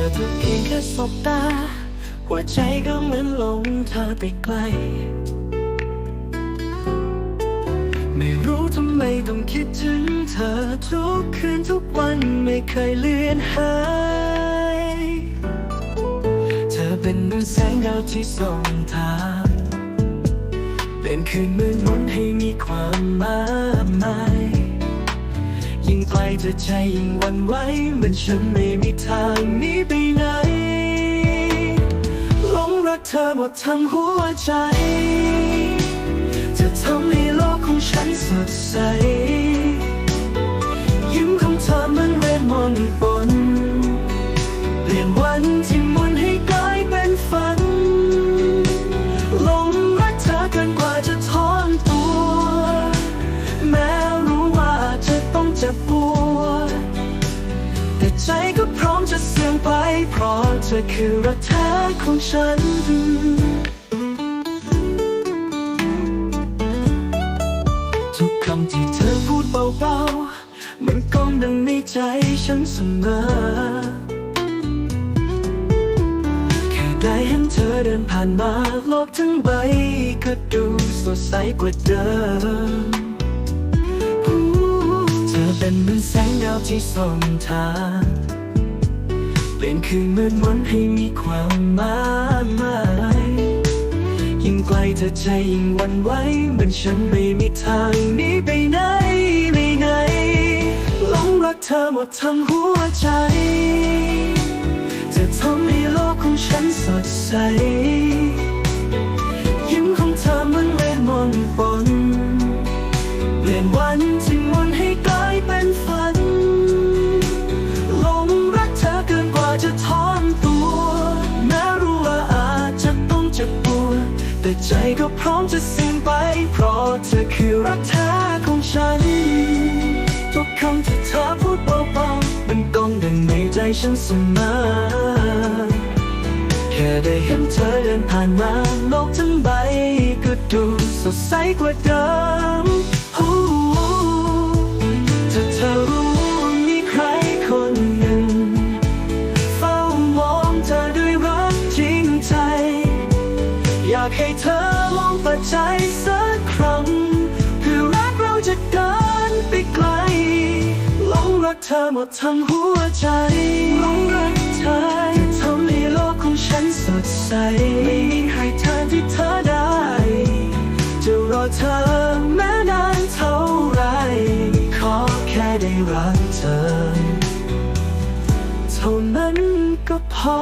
อเธอเพียงแค่สบตา หัวใจก็เหมือนหลงเธอไปไกล ไม่รู้ทำไมต้องคิดถึงเธอทุกคืนทุกวันไม่เคยเลือนหาย เธอเป็นเหมือนแสงดาวที่ส่องทางเป็นคืนมืดมนให้มีความมากมายยิ่งไกลเธอใจยิ่งหวันไหวเหมือนฉันไม่มี ทางนี้ไปไหนหลงรักเธอหมดทั้งหัวใจ จะทำให้โลกของฉันสดใส ยิ้มของเธอเหมันเวทมนต์ปนเปลี่ยนวันที่มนให้กลายเป็นฝันหลงรักเธอเกินกว่าจะทอนตัว แม้รู้ว่าจะต้องเจ็บปวดแต่ใจก็ จะเสี่ยงไป เพราะเธอคือรักแท้ของฉันทุกคำที่เธอพูดเบาๆมันก้องดังในใจฉันเสมอ แค่ได้เห็นเธอเดินผ่านมาโลกทั้งใบก็ดูสดใสกว่าเดิม เธอเป็นเหมือนแสงดาวที่ส่องทาง เป็นคืนมืดมนให้มีความหมายมายยิ่งไกลเธอใจยิ่งหวันไหวเหมือนฉันไม่มีทางนี้ไปไหนไม่ไงหลงรักเธอหมดทั้งหัวใจ จะทำให้โลกของฉันสดใส ใจก็พร้อมจะสิ้นไป เพราะเธอคือรักแท้ของฉัน ทุกคำที่เธอพูดเบาๆมันก้องดังในใจฉันเสมอ แค่ได้เห็นเธอเดินผ่านมาโลกทั้งใบก็ดูสดใสกว่าเดิม อยากให้เธอลองเปิดใจสักครั้งเพื่อรักเราจะเดินไปไกลหลงรักเธอหมดทั้งหัวใจหลงรักเธอทำให้โลกของฉันสดใสไม่มีใครแทนที่เธอได้ จะรอเธอแม้นานเท่าไร ขอแค่ได้รักเธอ เท่านั้นก็พอ